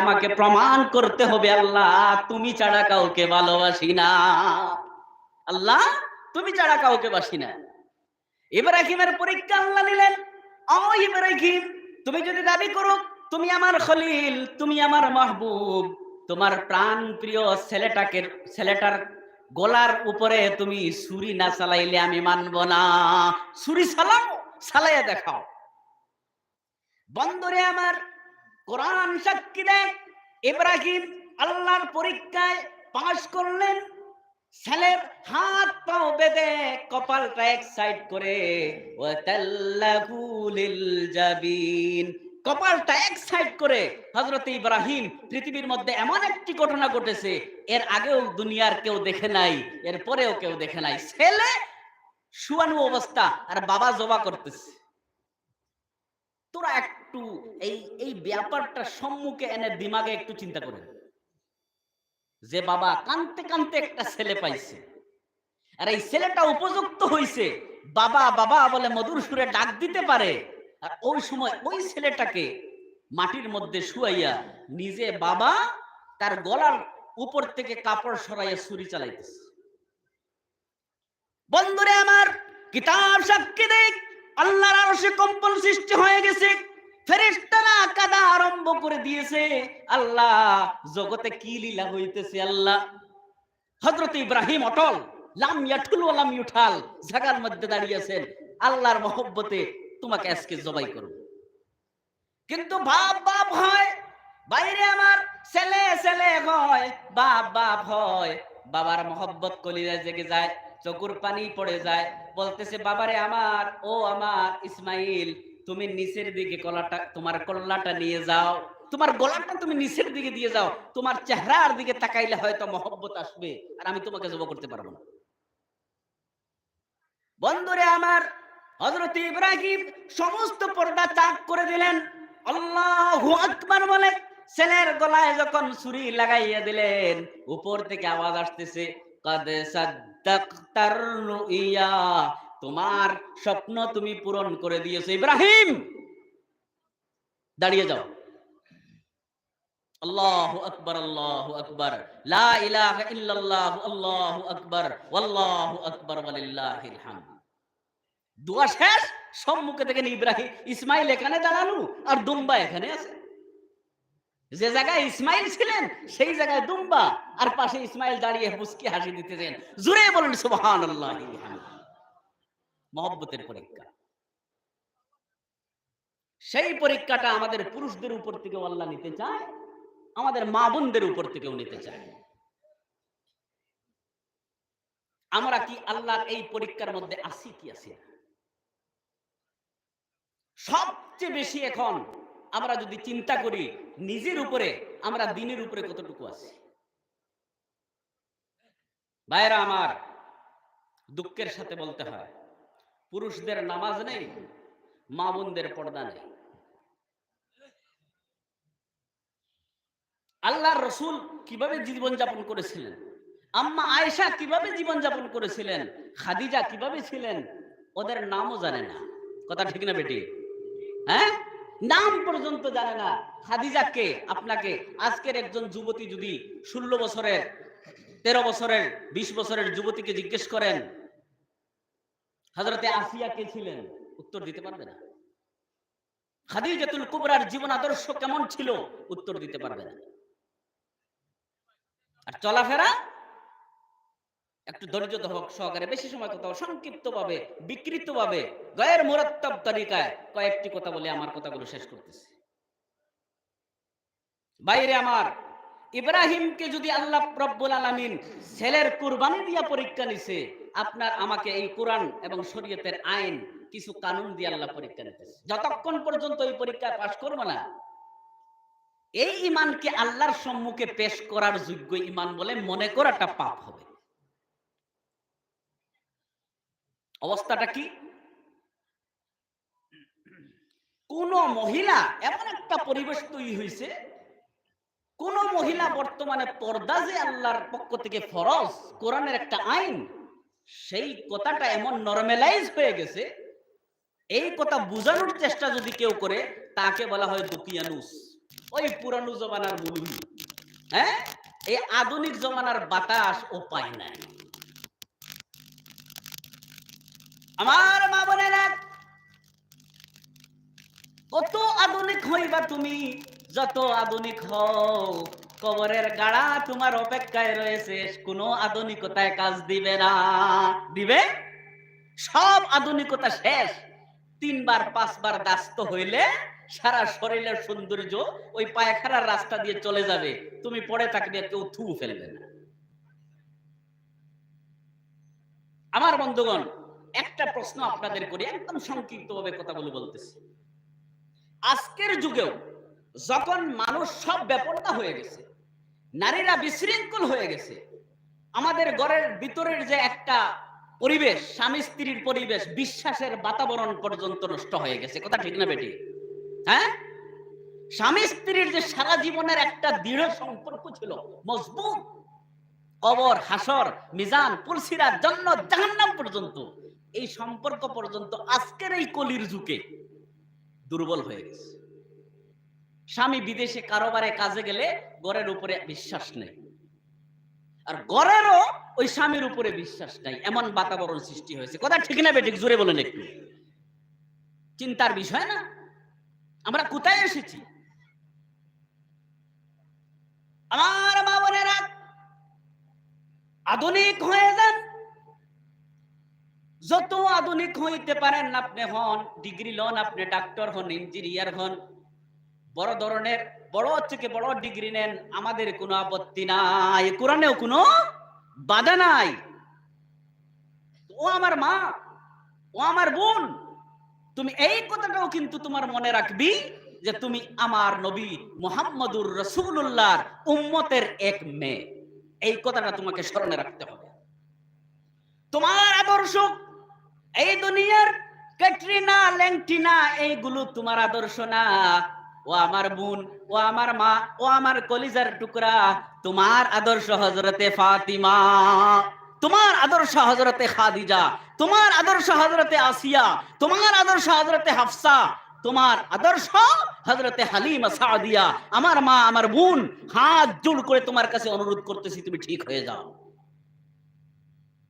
আমাকে প্রমাণ করতে হবে, আল্লাহ, তুমি ছাড়া কাউকে ভালোবাসি না। আল্লাহ, তুমি ছাড়া কাউকে বাসি না। ইব্রাহিমের পরীক্ষা আল্লাহ নিলেন। ও ইব্রাহিম, তুমি যদি দাবি করো, তুমি আমার খলিল, তুমি আমার মাহবুব, তোমার প্রাণ প্রিয় ছেলেটাকে, ছেলেটার গলার উপরে তুমি ছুরি না চালাইলে আমি মানব না। ছুরি চালাও, চালাইয়া দেখাও। বন্দরে আমার কোরআন সাক্ষী দেয় ইব্রাহিম আল্লাহর পরীক্ষায় পাশ করলেন। ছেলের হাত পাও বেঁধে কপালটা এক সাইড করে জাবিন। কপালটা এক সাইড করে হযরত ইব্রাহিম পৃথিবীর মধ্যে এমন একটি ঘটনা ঘটেছে, এর আগেও দুনিয়ার কেউ দেখে নাই, এর পরেও কেউ দেখে নাই। ছেলে শুয়ানো অবস্থা, আর বাবা জবা করতেছে। তোরা একটু এই এই ব্যাপারটা সম্মুখে এনে দিমাগে একটু চিন্তা করেন। যে বাবা কানতে কানতে একটা ছেলে পাইছে। আর এই ছেলেটা উপযুক্ত হইছে। বাবা বাবা বলে মধুর সুরে ডাক দিতে পারে। আর ওই সময় ওই ছেলেটাকে মাটির মধ্যে শুয়াইয়া নিজে বাবা তার গলার উপর থেকে কাপড় সরাইয়া ছুরি চালাইতেছে। বন্ধুরে আমার, কিতাব সাক্ষী দেখ, আল্লাহর আরশে কম্পন সৃষ্টি হয়ে গেছে। ফেরেশতারা আরম্ভ করে দিয়েছে। আল্লাহ, জগতে কি লীলা হইতেছে আল্লাহ? ইব্রাহিম অটল, লাম লাম ইউঠাল, জাগার মধ্যে দাঁড়িয়েছেন আল্লাহর মহব্বতে তোমাকে আজকে জবাই করব। কিন্তু বাপ বাপ হয়, বাইরে আমার ছেলে ছেলে হয়, বাপ বাপ হয়। বাবার মহব্বত কলিরা জেগে যায়, চকুর পানি পড়ে যায়। বলতেছে, বাবারে আমার, ও আমার ইসমাইল তুমি নিচের দিকে কলাটা, তোমার কল্লাটা নিয়ে যাও। তোমার গলাটা তুমি নিচের দিকে দিয়ে যাও। তোমার চেহারার দিকে তাকাইলে হয়তো মহব্বত আসবে, আর আমি তোমাকে জব করতে পারব না। বন্ধুরে আমার, হযরত ইব্রাহিম সমস্ত পর্দা ত্যাগ করে দিলেন। আল্লাহু আকবার বলে, ছেলের গলায় যখন ছুরি লাগাইয়া দিলেন, উপর থেকে আওয়াজ আসতেছে, কাদ সাদ্দাকতার রুইয়া তোমার স্বপ্ন তুমি পূরণ করে দিয়েছ। ইব্রাহিম! দাঁড়িয়ে যাও। আল্লাহু আকবার আল্লাহু আকবার। লা ইলাহা ইল্লাল্লাহু, আল্লাহু আকবার, ওয়াল্লাহু আকবার, ওয়ালিল্লাহিল হামদ। দোয়া শেষ? সম্মুখে দেখেন ইব্রাহিম ইসমাইল এখানে দাঁড়ানো আর দুম্বা এখানে আছে। যে জায়গায় ইসমাইল ছিলেন, সেই জায়গায় দুম্বা। আর পাশে ইসমাইল দাঁড়িয়ে মুস্কি হাসি দিতেছেন। জুড়ে বলেন সুবহান আল্লাহ মহব্বতের পরীক্ষা। সেই পরীক্ষাটা আমাদের পুরুষদের উপর থেকে আল্লাহ নিতে চায়, আমাদের মা বোনদের উপর থেকেও নিতে চায়। আমরা কি আল্লাহর এই পরীক্ষার মধ্যে আসি কি আসি সবচেয়ে বেশি এখন আমরা যদি চিন্তা করি, নিজের উপরে, আমরা দিনের উপরে কতটুকু আছি? ভাইরা আমার, দুঃখের সাথে বলতে হয় পুরুষদের নামাজ নেই মা বোনদের পর্দা নেই। আল্লাহর রসুল কীভাবে জীবন যাপন করেছিলেন? আম্মা আয়েশা কীভাবে জীবন যাপন করেছিলেন? খাদিজা কীভাবে ছিলেন? ওদের নামও জানে না। কথা ঠিক না বেটি? হ্যাঁ? নাম পর্যন্ত জানে না। খাদিজা কে? আপনাকে। আজকের একজন যুবতী যদি ষোলো বছরের, তেরো বছরের, বিশ বছরের যুবতীকে জিজ্ঞেস করেন হজরতে আসিয়া কে ছিলেন? উত্তর দিতে পারবে না। খাদিজাতুল কুবরার জীবন আদর্শ কেমন ছিল? উত্তর দিতে পারবে না। আর চলাফেরা? একটু ধৈর্য সহকারে, বেশি সময় কথা সংক্ষিপ্ত ভাবে বিকৃত ভাবে গয়ের মুরত্তব তরিকায় কয়েকটি কথা বলে আমার কথাগুলো শেষ করতেছি। বাইরে আমার, ইব্রাহিমকে যদি আল্লাহ রব্বুল আলামিন ছেলের কুরবানি দিয়া পরীক্ষা নিছে আপনার আমাকে এই কোরআন এবং শরীয়তের আইন কিছু কানুন দিয়ে আল্লাহ পরীক্ষা নিতেছে যতক্ষণ পর্যন্ত এই পরীক্ষায় পাশ করব না, এই ইমানকে আল্লাহর সম্মুখে পেশ করার যোগ্য ইমান বলে মনে করাটা পাপ হবে। অবস্থাটা কি? কোন মহিলা, এমন একটা পরিবেশ তৈরি হয়েছে, কোন মহিলা বর্তমানে পর্দা যে আল্লাহর পক্ষ থেকে ফরজ, কোরআনের একটা আইন সেই কথাটা এমন নর্মালাইজ হয়ে গেছে, এই কথা বোঝানোর চেষ্টা যদি কেউ করে, তাকে বলা হয় দুকিয়ানুস ওই পুরানো জমানার মুলুহি হ্যাঁ? এই আধুনিক জমানার বাতাস ও পায় নাই আমার মা বোনেরা, কত আধুনিক হইবা তুমি, যত আধুনিক হও। কবরের গাড়া তোমার অপেক্ষায় রয়েছে, কোনো আধুনিকতায় কাজ দিবে না। দিবে? সব আধুনিকতা শেষ। তিনবার, পাঁচবার দাস্ত হইলে সারা শরীরের সৌন্দর্য ওই পায়খানার রাস্তা দিয়ে চলে যাবে। তুমি পড়ে থাকবে, কেউ থু ফেলবে না। আমার বন্ধুগণ, একটা প্রশ্ন আপনাদের করি, একদম সংক্ষিপ্ত ভাবে কথা বলে বলতেছি। আজকের যুগেও যখন মানুষ সব ব্যাপারটা হয়ে গেছে নারীরা বিশৃঙ্খল হয়ে গেছে। আমাদের ঘরের ভিতরের যে একটা পরিবেশ, স্বামী স্ত্রীর পরিবেশ, বিশ্বাসের বাতাবরণ পর্যন্ত নষ্ট হয়ে গেছে। কথা ঠিক না বেটি? হ্যাঁ? স্বামী স্ত্রীর যে সারা জীবনের একটা দৃঢ় সম্পর্ক ছিল, মজবুত, কবর, হাসর, মিজান পুলসিরার জন্য জাহান্নাম পর্যন্ত, এই সম্পর্ক পর্যন্ত আজকের এই কলির যুগে দুর্বল হয়ে গেছে। স্বামী বিদেশে কারোবারে কাজে গেলে গড়ের উপরে বিশ্বাস নেই। আর গড়েরও ওই স্বামীর উপরে বিশ্বাস নাই। এমন বাতাবরণ সৃষ্টি হয়েছে। কথা ঠিক না বেঠিক? জোরে বলেন একটু। চিন্তার বিষয় না? আমরা কোথায় এসেছি? আমার মা বোনেরা, আধুনিক হয়ে যান। যত আধুনিক হইতে পারেন আপনি হন, ডিগ্রি লন আপনি, ডাক্তার হন, ইঞ্জিনিয়ার হন বড় ধরনের, বড় থেকে বড় ডিগ্রি নেন, আমাদের কোনো আপত্তি নাই। কোরআনেও কোনো বাধা নাই। ও আমার মা, ও আমার বোন, তুমি এই কথাটাও কিন্তু তোমার মনে রাখবি যে তুমি আমার নবী মোহাম্মদুর রসুল্লাহর উম্মতের এক মেয়ে। এই কথাটা তোমাকে স্মরণে রাখতে হবে। তোমার আদর্শ, এই দুনিয়ার ক্যাটরিনা, ল্যাংটিনা, এইগুলো তোমার আদর্শ না। ও আমার বোন, ও আমার মা, ও আমার কলিজার টুকরা, তোমার আদর্শ হজরতে ফাতিমা, তোমার আদর্শ হজরতে খাদিজা, তোমার আদর্শ হজরতে আসিয়া, তোমার আদর্শ হজরতে হাফসা, তোমার আদর্শ হজরতে হালিমা সাদিয়া। আমার মা, আমার বোন, হাত জোড় করে তোমার কাছে অনুরোধ করতেছি, তুমি ঠিক হয়ে যাও।